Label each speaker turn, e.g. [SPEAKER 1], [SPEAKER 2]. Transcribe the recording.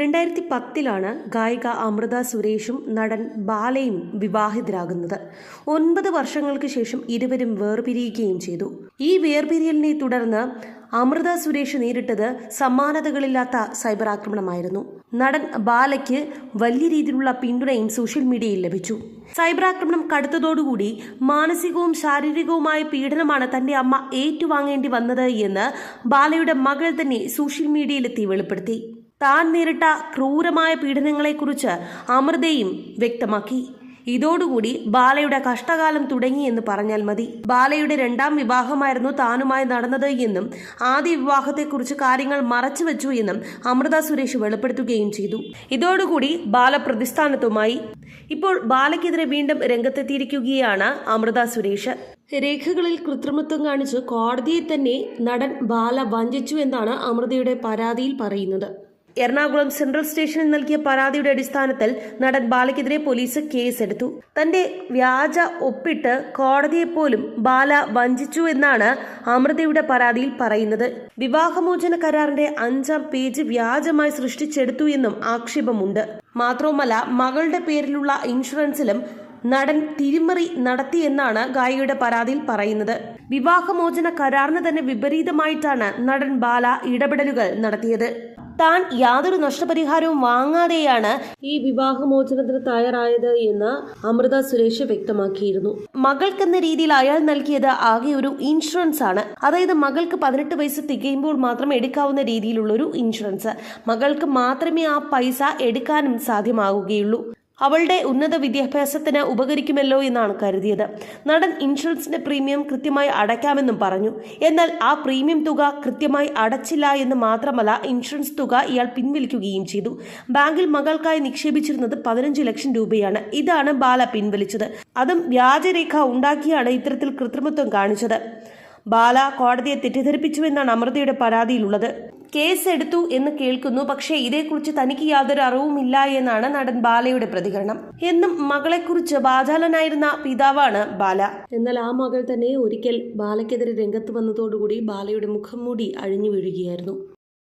[SPEAKER 1] രണ്ടായിരത്തി പത്തിലാണ് ഗായിക അമൃത സുരേഷും നടൻ ബാലയും വിവാഹിതരാകുന്നത്. ഒൻപത് വർഷങ്ങൾക്ക് ശേഷം ഇരുവരും വേർപിരിയുകയും ചെയ്തു. ഈ വേർപിരിയലിനെ തുടർന്ന് അമൃത സുരേഷ് നേരിട്ടത് സമാനതകളില്ലാത്ത സൈബർ ആക്രമണമായിരുന്നു. നടൻ ബാലയ്ക്ക് വലിയ രീതിയിലുള്ള പിന്തുണയും സോഷ്യൽ മീഡിയയിൽ ലഭിച്ചു. സൈബർ ആക്രമണം കടുത്തതോടുകൂടി മാനസികവും ശാരീരികവുമായ പീഡനമാണ് തന്റെ അമ്മ ഏറ്റുവാങ്ങേണ്ടി വന്നത് എന്ന് ബാലയുടെ മകൾ തന്നെ സോഷ്യൽ മീഡിയയിലെത്തി വെളിപ്പെടുത്തി. താൻ നേരിട്ട ക്രൂരമായ പീഡനങ്ങളെക്കുറിച്ച് അമൃതയും വ്യക്തമാക്കി. ഇതോടുകൂടി ബാലയുടെ കഷ്ടകാലം തുടങ്ങി എന്ന് പറഞ്ഞാൽ മതി. ബാലയുടെ രണ്ടാം വിവാഹമായിരുന്നു താനുമായി നടന്നത് എന്നും ആദ്യ വിവാഹത്തെക്കുറിച്ച് കാര്യങ്ങൾ മറച്ചു മറച്ചുവെച്ചു എന്നും അമൃത സുരേഷ് വെളിപ്പെടുത്തുകയും ചെയ്തു. ഇതോടുകൂടി ബാല പ്രതിസ്ഥാനത്തുമായി. ഇപ്പോൾ ബാലയ്ക്കെതിരെ വീണ്ടും രംഗത്തെത്തിയിരിക്കുകയാണ് അമൃത സുരേഷ്. രേഖകളിൽ കൃത്രിമത്വം കാണിച്ച് കോടതിയെ തന്നെ നടൻ ബാല വഞ്ചിച്ചു എന്നാണ് അമൃതയുടെ പരാതിയിൽ പറയുന്നത്. എറണാകുളം സെൻട്രൽ സ്റ്റേഷനിൽ നൽകിയ പരാതിയുടെ അടിസ്ഥാനത്തിൽ നടൻ ബാലയ്ക്കെതിരെ പോലീസ് കേസെടുത്തു. തന്റെ വ്യാജ ഒപ്പിട്ട് കോടതിയെപ്പോലും ബാല വഞ്ചിച്ചു എന്നാണ് അമൃതയുടെ പരാതിയിൽ പറയുന്നത്. വിവാഹമോചന കരാറിന്റെ അഞ്ചാം പേജ് വ്യാജമായി സൃഷ്ടിച്ചെടുത്തു എന്നും ആക്ഷേപമുണ്ട്. മാത്രവുമല്ല മകളുടെ പേരിലുള്ള ഇൻഷുറൻസിലും നടൻ തിരിമറി നടത്തിയെന്നാണ് ഗായികയുടെ പരാതിയിൽ പറയുന്നത്. വിവാഹമോചന കരാറിന് തന്നെ വിപരീതമായിട്ടാണ് നടൻ ബാല ഇടപെടലുകൾ നടത്തിയത്. താൻ യാതൊരു നഷ്ടപരിഹാരവും വാങ്ങാതെയാണ് ഈ വിവാഹമോചനത്തിന് തയ്യാറായത് എന്ന് അമൃത സുരേഷ് വ്യക്തമാക്കിയിരുന്നു. മകൾക്കെന്ന രീതിയിൽ അയാൾ നൽകിയത് ആകെ ഒരു ഇൻഷുറൻസ് ആണ്. അതായത് മകൾക്ക് പതിനെട്ട് വയസ്സ് തികയുമ്പോൾ മാത്രം എടുക്കാവുന്ന രീതിയിലുള്ള ഒരു ഇൻഷുറൻസ് മകൾക്ക് മാത്രമേ ആ പൈസ എടുക്കാനും സാധ്യമാവുകയുള്ളൂ. അവളുടെ ഉന്നത വിദ്യാഭ്യാസത്തിന് ഉപകരിക്കുമല്ലോ എന്നാണ് കരുതിയത്. നടൻ ഇൻഷുറൻസിന്റെ പ്രീമിയം കൃത്യമായി അടയ്ക്കാമെന്നും പറഞ്ഞു. എന്നാൽ ആ പ്രീമിയം തുക കൃത്യമായി അടച്ചില്ല എന്ന് മാത്രമല്ല ഇൻഷുറൻസ് തുക ഇയാൾ പിൻവലിക്കുകയും ചെയ്തു. ബാങ്കിൽ മകൾക്കായി നിക്ഷേപിച്ചിരുന്നത് പതിനഞ്ച് ലക്ഷം രൂപയാണ്. ഇതാണ് ബാല പിൻവലിച്ചത്. അതും വ്യാജരേഖ ഉണ്ടാക്കിയാണ് ഇത്തരത്തിൽ കൃത്രിമത്വം കാണിച്ചത്. ബാല കോടതിയെ തെറ്റിദ്ധരിപ്പിച്ചുവെന്നാണ് അമൃതയുടെ പരാതിയിലുള്ളത്. കേസ് എടുത്തു എന്ന് കേൾക്കുന്നു. പക്ഷേ ഇതേക്കുറിച്ച് തനിക്ക് യാതൊരു അറിവുമില്ല എന്നാണ് നടൻ ബാലയുടെ പ്രതികരണം. എന്നും മകളെക്കുറിച്ച് ബാചാലനായിരുന്ന പിതാവാണ് ബാല. എന്നാൽ ആ മകൾ തന്നെ ഒരിക്കൽ ബാലയ്ക്കെതിരെ രംഗത്ത് വന്നതോടുകൂടി ബാലയുടെ മുഖം മൂടി അഴിഞ്ഞു വീഴുകയായിരുന്നു.